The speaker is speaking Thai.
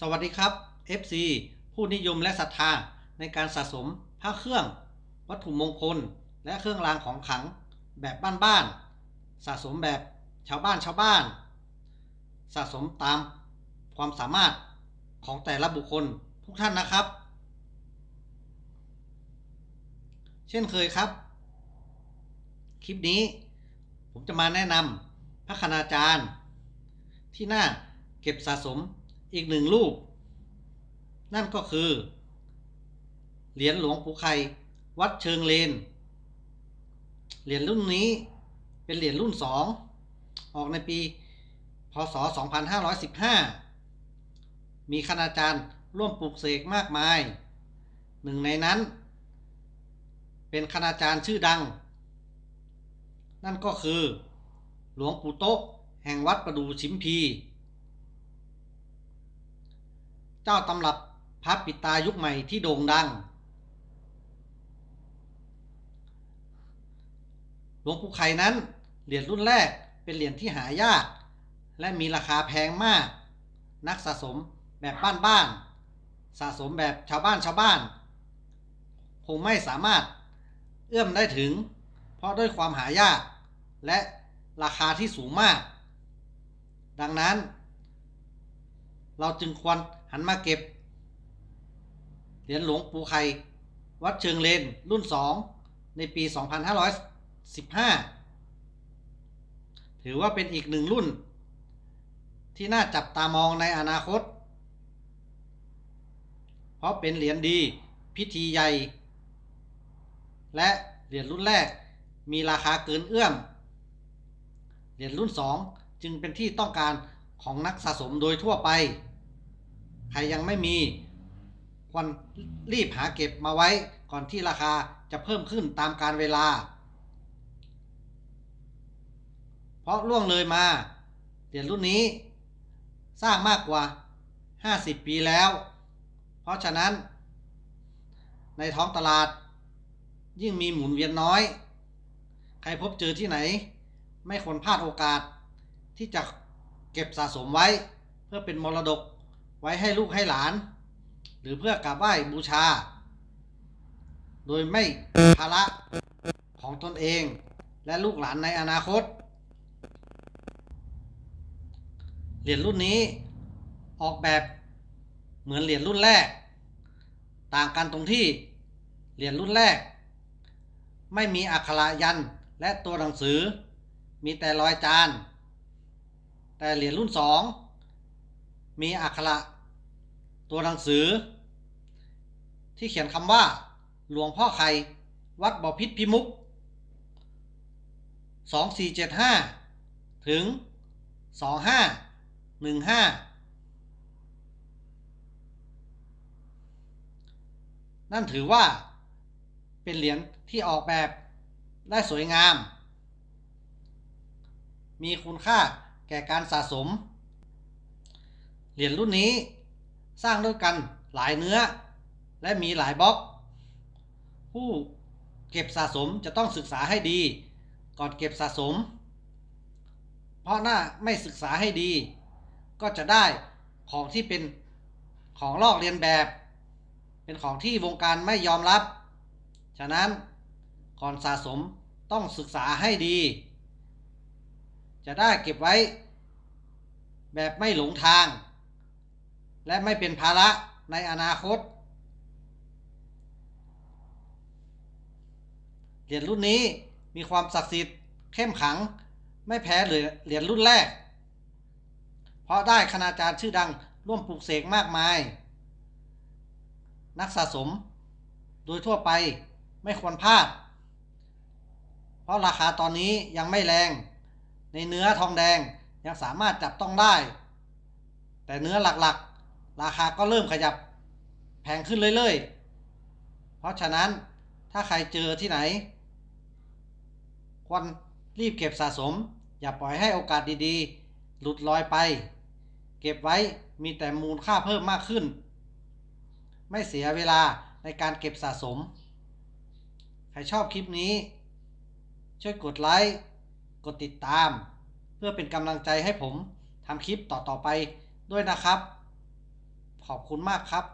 สวัสดีครับ FC ผู้นิยมและศรัทธาในการสะสมพระเครื่อง วัตถุมงคล และเครื่องรางของขลังแบบบ้านๆสะสมแบบชาวบ้านชาวบ้าน สะสมตามความสามารถของแต่ละบุคคลทุกท่านนะครับ เช่นเคยครับ คลิปนี้ผมจะมาแนะนำพระคณาจารย์ ที่น่าเก็บสะสม อีกหนึ่งรูป นั่นก็คือ เหรียญหลวงปู่ไข่วัดเชิงเลน เหรียญรุ่นนี้เป็นเหรียญรุ่นสองออกในปี พศ 2515 มีคณาจารย์ร่วมปลูกเสกมากมาย หนึ่งในนั้น เป็นคณาจารย์ชื่อดัง นั่นก็คือ หลวงปู่โต๊ะแห่งวัดประดูชิมพี เจ้าตำรับพระปิดตายุคใหม่ที่โด่งดัง หลวงปู่ไข่นั้น เหรียญรุ่นแรกเป็นเหรียญที่หายาก และมีราคาแพงมาก นักสะสมแบบบ้านๆสะสมแบบชาวบ้านชาวบ้าน คงไม่สามารถเอื้อมได้ถึง เพราะด้วยความหายาก และราคาที่สูงมาก ดังนั้น เราจึงควร หันมาเก็บ เหรียญหลวงปู่ไข่ วัดเชิงเลน รุ่น 2 ในปี 2515 ถือว่าเป็นอีกหนึ่งรุ่น ที่น่าจับตามองในอนาคต เพราะเป็นเหรียญดีพิธีใหญ่ และเหรียญรุ่นแรกมีราคาเกินเอื้อม เหรียญรุ่น 2 จึงเป็นที่ต้องการของนักสะสมโดยทั่วไป ใครยังไม่มีควรรีบหาเก็บมาไว้ก่อนที่ราคาจะเพิ่มขึ้นตามการเวลา เพราะล่วงเลยมา เหรียญรุ่นนี้ สร้างมากกว่า 50 ปีแล้ว เพราะฉะนั้น ในท้องตลาด ยิ่งมีหมุนเวียนน้อย ใครพบเจอที่ไหน ไม่ควรพลาดโอกาสที่จะเก็บสะสมไว้เพื่อเป็นมรดก ไว้ให้ลูกให้หลาน หรือเพื่อกราบไหว้บูชา โดยไม่ภาระของตนเองและลูกหลานในอนาคต เหรียญรุ่นนี้ออกแบบเหมือนเหรียญรุ่นแรก ต่างกันตรงที่เหรียญรุ่นแรก ไม่มีอักขระยันและตัวหนังสือมีแต่รอยจาน แต่เหรียญรุ่นสองมีอักขระ ตัวหนังสือ ที่เขียนคำว่า หลวงพ่อไข่วัดบ่อพิษพิมุก 2475 ถึง 2515 นั่นถือว่า เป็นเหรียญที่ออกแบบได้สวยงาม มีคุณค่าแก่การสะสม เหรียญรุ่นนี้ สร้างด้วยกันหลายเนื้อ และมีหลายบล็อก ผู้เก็บสะสมจะต้องศึกษาให้ดี ก่อนเก็บสะสม เพราะถ้าไม่ศึกษาให้ดี ก็จะได้ของที่เป็นของลอกเลียนแบบ เป็นของที่วงการไม่ยอมรับ ฉะนั้นก่อนสะสมต้องศึกษาให้ดี จะได้เก็บไว้ แบบไม่หลงทาง และไม่เป็นภาระในอนาคต เหรียญรุ่นนี้มีความศักดิ์สิทธิ์เข้มขัง ไม่แพ้เหรียญรุ่นแรก เพราะได้คณาจารย์ชื่อดังร่วมปลูกเสกมากมาย นักสะสม โดยทั่วไปไม่ควรพลาด เพราะราคาตอนนี้ยังไม่แรง ในเนื้อทองแดงยังสามารถจับต้องได้ แต่เนื้อหลักๆ ราคาก็เริ่มขยับแพงขึ้นเรื่อยๆ เพราะฉะนั้นถ้าใครเจอที่ไหน ควรรีบเก็บสะสม อย่าปล่อยให้โอกาสดีๆ หลุดลอยไป เก็บไว้มีแต่มูลค่าเพิ่มมากขึ้น ไม่เสียเวลาในการเก็บสะสม ใครชอบคลิปนี้ ช่วยกดไลค์ กดติดตาม เพื่อเป็นกำลังใจให้ผมทำคลิปต่อๆไปด้วยนะครับ ขอบคุณมากครับ